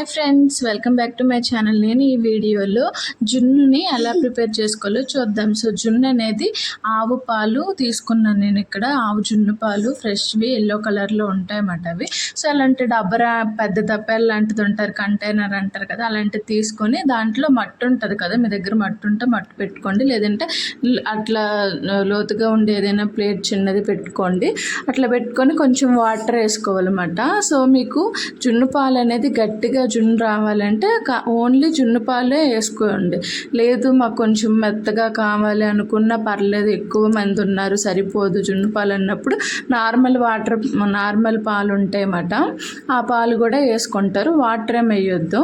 Hi friends welcome back to my channel. నేను ఈ వీడియోలో జున్నుని ఎలా ప్రిపేర్ చేసుకోవాలో చూద్దాం. సో జున్ను అనేది ఆవు పాలు తీసుకున్నాను నేను ఇక్కడ. ఆవు జున్ను పాలు ఫ్రెష్వి ఎల్లో కలర్లో ఉంటాయన్నమాట అవి. సో అలాంటి డబ్బరా పెద్ద దప్ప లాంటిది ఉంటారు కంటైనర్ అంటారు కదా అలాంటిది తీసుకొని దాంట్లో మట్టి ఉంటుంది కదా మీ దగ్గర మట్టి ఉంటే మట్టి పెట్టుకోండి. లేదంటే అట్లా లోతుగా ఉండే ఏదైనా ప్లేట్ చిన్నది పెట్టుకోండి. అట్లా పెట్టుకొని కొంచెం వాటర్ వేసుకోవాలన్నమాట. సో మీకు జున్ను పాలు అనేది గట్టిగా జున్ను రావాలంటే ఓన్లీ జున్ను పాలే వేసుకోండి. లేదు మాకు కొంచెం మెత్తగా కావాలి అనుకున్నా పర్లేదు ఎక్కువ మంది ఉన్నారు సరిపోదు జున్ను పాలు అన్నప్పుడు నార్మల్ వాటర్ నార్మల్ పాలు ఉంటాయన్నమాట ఆ పాలు కూడా వేసుకుంటారు వాటర్ ఏం వేయొద్దు.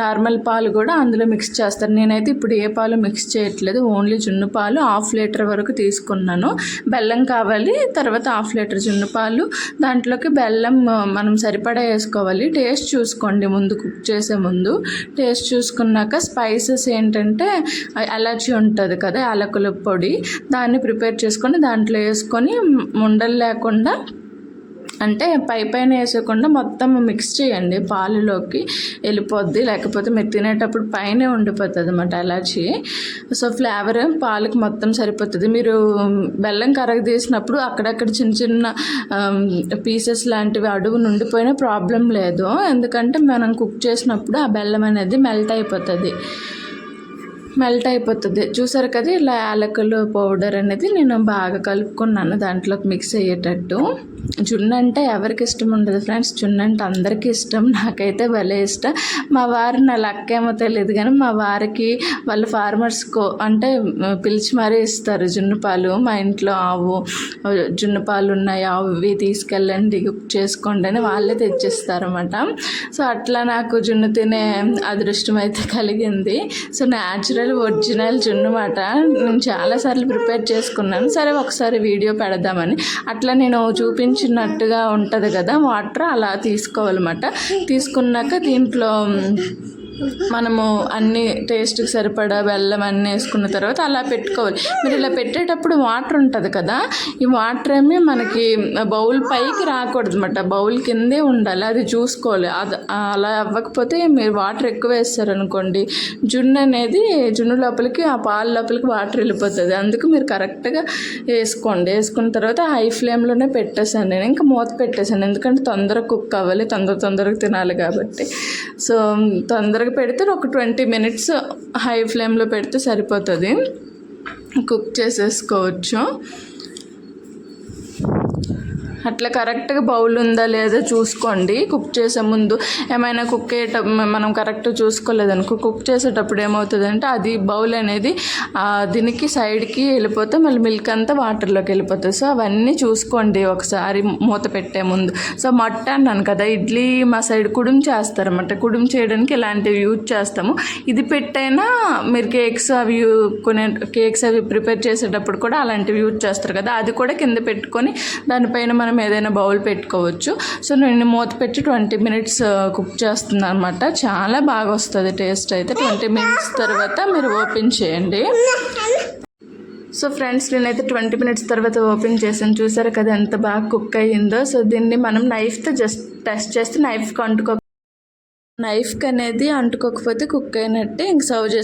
నార్మల్ పాలు కూడా అందులో మిక్స్ చేస్తారు. నేనైతే ఇప్పుడు ఏ పాలు మిక్స్ చేయట్లేదు ఓన్లీ జున్ను పాలు హాఫ్ లీటర్ వరకు తీసుకున్నాను. బెల్లం కావాలి తర్వాత హాఫ్ లీటర్ జున్ను పాలు. దాంట్లోకి బెల్లం మనం సరిపడా వేసుకోవాలి. టేస్ట్ చూసుకోండి ముందు. ముందు కుక్ చేసే ముందు టేస్ట్ చూసుకున్నాక స్పైసెస్ ఏంటంటే ఎలర్జీ ఉంటుంది కదా యాలకుల పొడి. దాన్ని ప్రిపేర్ చేసుకొని దాంట్లో వేసుకొని ముండలు ఉండలు లేకుండా అంటే పై పైన వేసకుండా మొత్తం మిక్స్ చేయండి. పాలులోకి వెళ్ళిపోద్ది. లేకపోతే మీరు తినేటప్పుడు పైనే ఉండిపోతుంది అన్నమాట ఎలాచి సో ఫ్లేవర్ పాలకి మొత్తం సరిపోతుంది. మీరు బెల్లం కరగదీసినప్పుడు అక్కడక్కడ చిన్న చిన్న పీసెస్ లాంటివి అడుగు నుండిపోయినా ప్రాబ్లం లేదు. ఎందుకంటే మనం కుక్ చేసినప్పుడు ఆ బెల్లం అనేది మెల్ట్ అయిపోతుంది. మెల్ట్ అయిపోతుంది. చూసారు కదా ఇలా యాలకులు పౌడర్ అనేది నేను బాగా కలుపుకున్నాను దాంట్లోకి మిక్స్ అయ్యేటట్టు. జున్ను అంటే ఎవరికి ఇష్టం ఉండదు ఫ్రెండ్స్. జున్ను అంటే అందరికీ ఇష్టం. నాకైతే భలే ఇష్టం. మా వారు నా లక్క ఏమో తెలియదు కానీ మా వారికి వాళ్ళ ఫార్మర్స్ కో అంటే పిలిచి మరీ ఇస్తారు జున్ను పాలు. మా ఇంట్లో ఆవు జున్ను పాలు ఉన్నాయి ఆవు ఇవి తీసుకెళ్ళండి కుక్ చేసుకోండి అని వాళ్ళే తెచ్చిస్తారు అనమాట సో అట్లా నాకు జున్ను తినే అదృష్టం అయితే కలిగింది. సో న్యాచురల్ ఒరిజినల్ జున్ను మాట. నేను చాలాసార్లు ప్రిపేర్ చేసుకున్నాను. సరే ఒకసారి వీడియో పెడదామని. అట్లా నేను చూపించినట్టుగా ఉంటుంది కదా వాటర్ అలా తీసుకోవాలన్నమాట. తీసుకున్నాక దీంట్లో మనము అన్ని టేస్ట్కి సరిపడా బెల్లం అన్నీ వేసుకున్న తర్వాత అలా పెట్టుకోవాలి. మీరు ఇలా పెట్టేటప్పుడు వాటర్ ఉంటుంది కదా ఈ వాటర్ ఏమి మనకి బౌల్ పైకి రాకూడదు అనమాట బౌల్ కిందే ఉండాలి అది చూసుకోవాలి. అది అలా అవ్వకపోతే మీరు వాటర్ ఎక్కువ వేస్తారనుకోండి జున్ను అనేది జున్ను లోపలికి ఆ పాలు లోపలికి వాటర్ వెళ్ళిపోతుంది. అందుకు మీరు కరెక్ట్గా వేసుకోండి. వేసుకున్న తర్వాత హై ఫ్లేమ్లోనే పెట్టేసాను నేను ఇంకా మూత పెట్టేశాను ఎందుకంటే తొందరగా కుక్ అవ్వాలి తొందర తొందరగా తినాలి కాబట్టి. సో తొందరగా పెడితే ఒక ట్వంటీ మినిట్స్ హై ఫ్లేమ్లో పెడితే సరిపోతుంది. కుక్ చేసేసుకోవచ్చు. అట్లా కరెక్ట్గా బౌల్ ఉందా లేదా చూసుకోండి. కుక్ చేసే ముందు ఏమైనా కుక్ అయ్యేట మనం కరెక్ట్ చూసుకోలేదనుకో కుక్ చేసేటప్పుడు ఏమవుతుందంటే అది బౌల్ అనేది దీనికి సైడ్కి వెళ్ళిపోతే మళ్ళీ మిల్క్ అంతా వాటర్లోకి వెళ్ళిపోతుంది. సో అవన్నీ చూసుకోండి ఒకసారి మూత పెట్టే ముందు. సో మట్ట అన్నాను కదా ఇడ్లీ మా సైడ్ కుడుం చేస్తారన్నమాట. కుడుం చేయడానికి ఇలాంటివి యూజ్ చేస్తాము? ఇది పెట్టైనా మీరు కేక్స్ అవి కొనే కేక్స్ అవి ప్రిపేర్ చేసేటప్పుడు కూడా అలాంటివి యూజ్ చేస్తారు కదా అది కూడా కింద పెట్టుకొని దానిపైన మనం మనం ఏదైనా బౌల్ పెట్టుకోవచ్చు. సో నేను మూత పెట్టి ట్వంటీ మినిట్స్ కుక్ చేస్తున్నాను అనమాట చాలా బాగా వస్తుంది టేస్ట్ అయితే. ట్వంటీ మినిట్స్ తర్వాత మీరు ఓపెన్ చేయండి. సో ఫ్రెండ్స్ నేనైతే ట్వంటీ మినిట్స్ తర్వాత ఓపెన్ చేశాను. చూసారు కదా ఎంత బాగా కుక్ అయ్యిందో. సో దీన్ని మనం నైఫ్తో జస్ట్ టెస్ట్ చేస్తే నైఫ్కి అంటుకో నైఫ్కి అనేది అంటుకోకపోతే కుక్ అయినట్టే ఇంక సర్వ్ చేసి